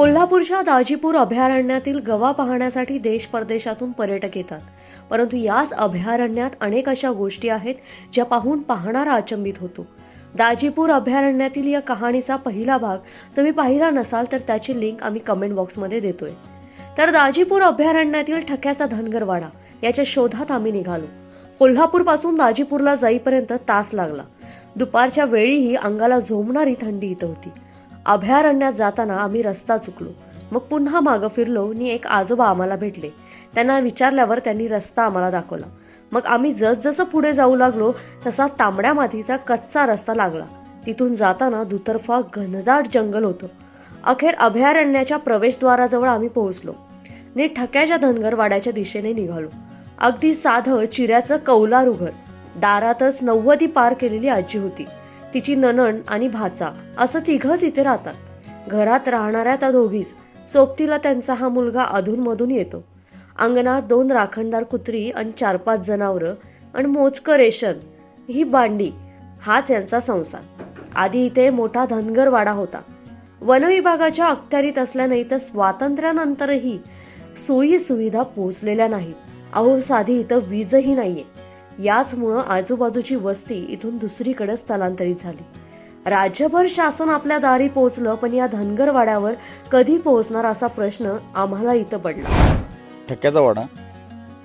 कोल्हापूरच्या दाजीपूर अभयारण्यातील गवा पाहण्यासाठी देश परदेशातून पर्यटक येतात. परंतु याच अभयारण्यात अनेक अशा गोष्टी आहेत ज्या पाहून पाहणारा अचंबित होतो. दाजीपूर अभयारण्यातील या कहाणीचा पहिला भाग तुम्ही पाहिला नसाल तर त्याची लिंक आम्ही कमेंट बॉक्समध्ये देतोय. तर दाजीपूर अभयारण्यातील ठक्याचा धनगरवाडा याच्या शोधात आम्ही निघालो. कोल्हापूरपासून दाजीपूरला जाईपर्यंत तास लागला. दुपारच्या वेळीही अंगाला झोमणारी थंडी इथं होती. अभयारण्यात जाताना आम्ही रस्ता चुकलो. मग पुन्हा मागं फिरलो आणि एक आजोबा आम्हाला भेटले. त्यांना विचारल्यावर त्यांनी रस्ता आम्हाला दाखवला. मग आम्ही जसजसं पुढे जाऊ लागलो तसा तांबड्या मातीचा कच्चा रस्ता लागला. तिथून जाताना दुतर्फा घनदाट जंगल होतं. अखेर अभयारण्याच्या प्रवेशद्वाराजवळ आम्ही पोहोचलो. ने ठक्याच्या धनगरवाड्याच्या दिशेने निघालो. अगदी साधं चिऱ्याचं कौलारू घर. दारातच नव्वदी पार केलेली आजी होती. तिची ननन आणि भाचा असं तिघच इथे राहतात. घरात राहणाऱ्या त्या दोघीच सोबतीला त्यांचा हा मुलगा अधूनमधून येतो. अंगणात दोन राखणदार कुत्री आणि चार पाच जनावरं आणि मोजकं रेशन ही बांडी हाच यांचा संसार. आधी इथे मोठा धनगर वाडा होता वनविभागाच्या अखत्यारीत असल्याने तर स्वातंत्र्यानंतरही सोयी सुविधा पोहोचलेल्या नाहीत. अहो साधी इथं वीजही नाहीये. याचमुळं आजूबाजूची वस्ती इथून दुसरीकडे स्थलांतरित झाली. राज्यभर शासन आपल्या दारी पोहोचलं पण या धनगरवाड्यावर कधी पोहोचणार असा प्रश्न आम्हाला इथं पडला. ठक्क्याचा वाडा.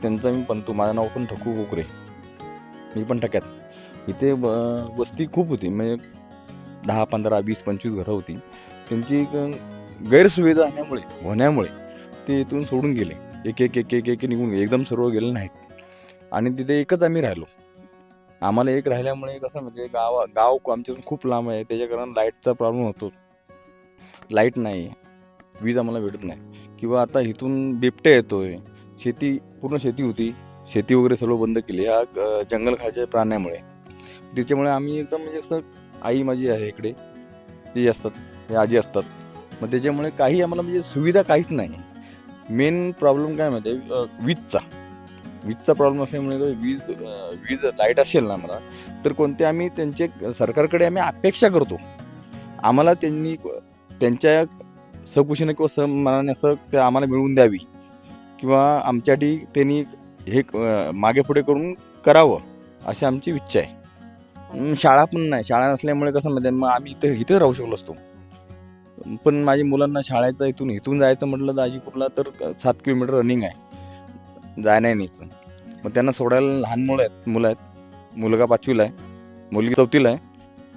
त्यांचा मी पंतू माझं नाव पण ठकू कोकरे. मी पण ठक्यात. इथे ब- वस्ती खूप होती. म्हणजे दहा पंधरा वीस पंचवीस घरं होती. त्यांची एक गैरसुविधा होण्यामुळे होण्यामुळे ते इथून सोडून गेले. एक एक एक एक एक निघून गेले. एकदम सर्व गेले नाहीत. आणि तिथे एकच आम्ही राहिलो. आम्हाला एक राहिल्यामुळे कसं म्हणजे गाव गाव आमच्यातून खूप लांब आहे. त्याच्या कारण लाईटचा प्रॉब्लेम होतो. लाइट नाही. वीज आम्हाला भेटत नाही. किंवा आता इथून बिबट्या येतोय. शेती पूर्ण शेती होती. शेती वगैरे सर्व बंद केली या जंगल खायच्या प्राण्यामुळे. त्याच्यामुळे आम्ही एकदम म्हणजे कसं आई माझी आहे इकडे. ती असतात. हे आजी असतात. मग त्याच्यामुळे काही आम्हाला म्हणजे सुविधा काहीच नाही. मेन प्रॉब्लेम काय माहिती आहे? वीजचा. वीजचा प्रॉब्लेम असल्यामुळे वीज वीज लाइट असेल ना आम्हाला तर कोणते आम्ही त्यांचे सरकारकडे आम्ही अपेक्षा करतो. आम्हाला त्यांनी त्यांच्या सकुशीने किंवा सन्मानाने असं ते आम्हाला मिळवून द्यावी. किंवा आमच्यासाठी त्यांनी हे मागे पुढे करून करावं अशी आमची इच्छा आहे. शाळा पण नाही. शाळा नसल्यामुळे कसं माहिती आहे, मग आम्ही इथे इथे राहू शकलो असतो. पण माझ्या मुलांना शाळेचं इथून इथून जायचं म्हटलं दाजीपूरला तर सात किलोमीटर रनिंग आहे. जायला नाहीचं मग त्यांना सोडायला लहान मुलं आहेत मुलं आहेत. मुलगा पाचवीला आहे मुलगी चौथीला आहे.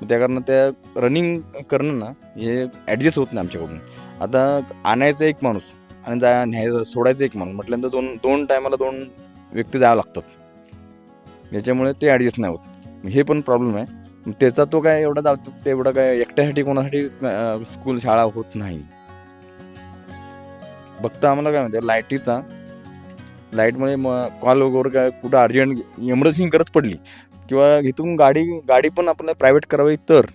मग त्याकारण त्या रनिंग करणं ना हे ॲडजस्ट होत नाही आमच्याकडून. आता आणायचं एक माणूस आणि जा न्यायचं सोडायचं एक माणूस म्हटल्यानंतर दोन दोन टायमाला दोन व्यक्ती जावं लागतात. याच्यामुळे ते ॲडजस्ट नाही होत. हे पण प्रॉब्लेम आहे. त्याचा तो काय एवढा जातो तेवढा काय एकट्यासाठी कोणासाठी स्कूल शाळा होत नाही. फक्त आम्हाला काय म्हणते लाईटीचा लाईटमुळे मग कॉल वगैरे काय कुठं अर्जंट इमर्जन्सी गरज पडली. किंवा इथून गाडी गाडी पण आपण प्रायव्हेट करावी तर.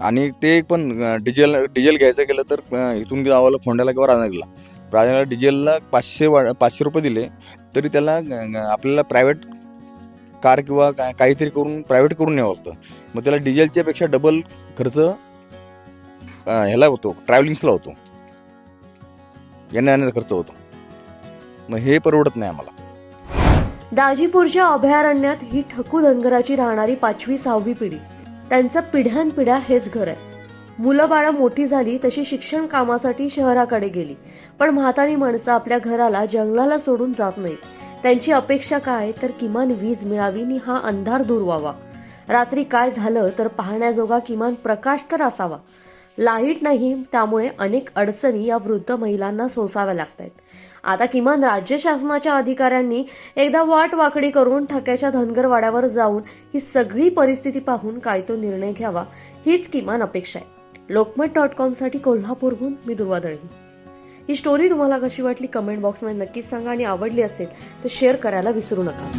आणि ते पण डिझेल डिझेल घ्यायचं गेलं तर इथून गावाला फोंड्याला किंवा राजनगरला राजनगरला डिझेलला पाचशे वा पाचशे रुपये दिले तरी त्याला आपल्याला प्रायव्हेट कार किंवा काय काहीतरी करून प्रायव्हेट करून न्यावं लागतं. मग त्याला डिझेलच्यापेक्षा डबल खर्च ह्याला होतो ट्रॅव्हलिंग्सला होतो. येण्या जाण्याचा खर्च होतो. मग हे परवडत नाही आम्हाला. दाजीपूरच्या अभयारण्यात ही ठकू धनगराची राहणारी पाचवी सहावी पिढी. त्यांचं पिढ्यानपिढ्या हेच घर आहे. मुलं बाळं मोठी झाली तशी शिक्षण कामासाठी शहराकडे गेली. पण म्हातारी माणसं आपल्या घराला जंगलाला सोडून जात नाहीत. त्यांची अपेक्षा काय? तर किमान वीज मिळावी आणि हा अंधार दूर व्हावा. रात्री काय झालं तर पाहण्याजोगा किमान प्रकाश तर असावा. लाइट नाही त्यामुळे अनेक अडचणी या वृद्ध महिलांना सोसाव्या लागत आहेत आता किमान राज्य शासनाच्या अधिकाऱ्यांनी एकदा वाट वाकडी करून ठक्याच्या धनगरवाड्यावर जाऊन ही सगळी परिस्थिती पाहून काय तो निर्णय घ्यावा हीच किमान अपेक्षा आहे. लोकमत डॉट कॉमसाठी कोल्हापूरहून मी दुर्वा दळवी. ही स्टोरी तुम्हाला कशी वाटली? कमेंट बॉक्समध्ये नक्कीच सांगा आणि आवडली असेल तर शेअर करायला विसरू नका.